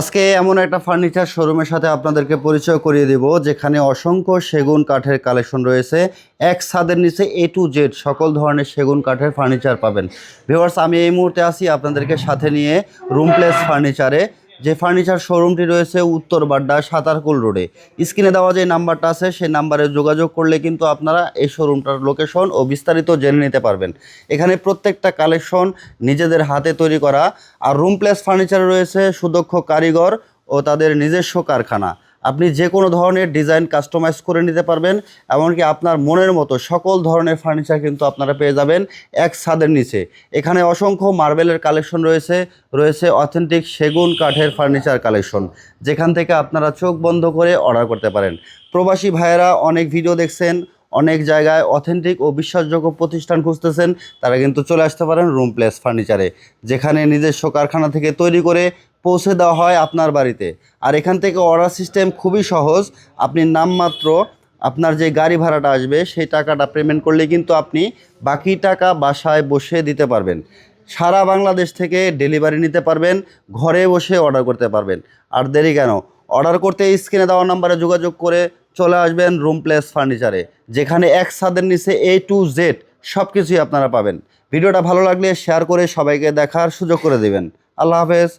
আজকে এমন একটা ফার্নিচার শোরুমের সাথে আপনাদেরকে পরিচয় করিয়ে দিব, যেখানে অসংখ্য সেগুন কাঠের কালেকশন রয়েছে। এক ছাদের নিচে এ টু জেড সকল ধরনের সেগুন কাঠের ফার্নিচার পাবেন। ভিওয়ার্স আমি এই মুহূর্তে আসি আপনাদেরকে সাথে নিয়ে রুম প্লেস ফার্নিচারে। যে ফার্নিচার শোরুমটি রয়েছে উত্তর বাড্ডা সাতারকুল রোডে। স্ক্রিনে দেওয়া যে নাম্বারটা আছে সেই নাম্বারে যোগাযোগ করলে কিন্তু আপনারা এই শোরুমটার লোকেশন ও বিস্তারিত জেনে নিতে পারবেন। এখানে প্রত্যেকটা কালেকশন নিজেদের হাতে তৈরি করা। আর রুম প্লেস ফার্নিচার রয়েছে সুদক্ষ কারিগর ও তাদের নিজস্ব কারখানা। আপনি যে কোনো ধরনের ডিজাইন কাস্টমাইজ করে নিতে পারবেন, এমনকি আপনার মনের মতো সকল ধরনের ফার্নিচার কিন্তু আপনারা পেয়ে যাবেন এক ছাদের নিচে। এখানে অসংখ্য মার্বেলের কালেকশন রয়েছে রয়েছে অথেন্টিক সেগুন কাঠের ফার্নিচার কালেকশন, যেখান থেকে আপনারা চোখ বন্ধ করে অর্ডার করতে পারেন। প্রবাসী ভাইয়েরা অনেক ভিডিও দেখছেন, অনেক জায়গায় অথেন্টিক ও বিশ্বাসযোগ্য প্রতিষ্ঠান খুঁজতেছেন, তারা কিন্তু চলে আসতে পারেন রুম প্লেস ফার্নিচারে, যেখানে নিজস্ব কারখানা থেকে তৈরি করে পৌঁছে দেওয়া হয় আপনার বাড়িতে। আর এখান থেকে অর্ডার সিস্টেম খুবই সহজ। আপনি নামমাত্র আপনার যে গাড়ি ভাড়াটা আসবে, সেই টাকাটা পেমেন্ট করলে কিন্তু আপনি বাকি টাকা বাসায় বসে দিতে পারবেন। সারা বাংলাদেশ থেকে ডেলিভারি নিতে পারবেন, ঘরে বসে অর্ডার করতে পারবেন। আর দেরি কেন? অর্ডার করতে স্ক্রিনে দেওয়া নাম্বারে যোগাযোগ করে চলে আসবেন রুম প্লেস ফার্নিচারে যেখানে এক ছাদের নিচে এ টু জেড সব কিছুই আপনারা পাবেন। ভিডিওটা ভালো লাগলে শেয়ার করে সবাইকে দেখার সুযোগ করে দেবেন। আল্লাহ হাফেজ।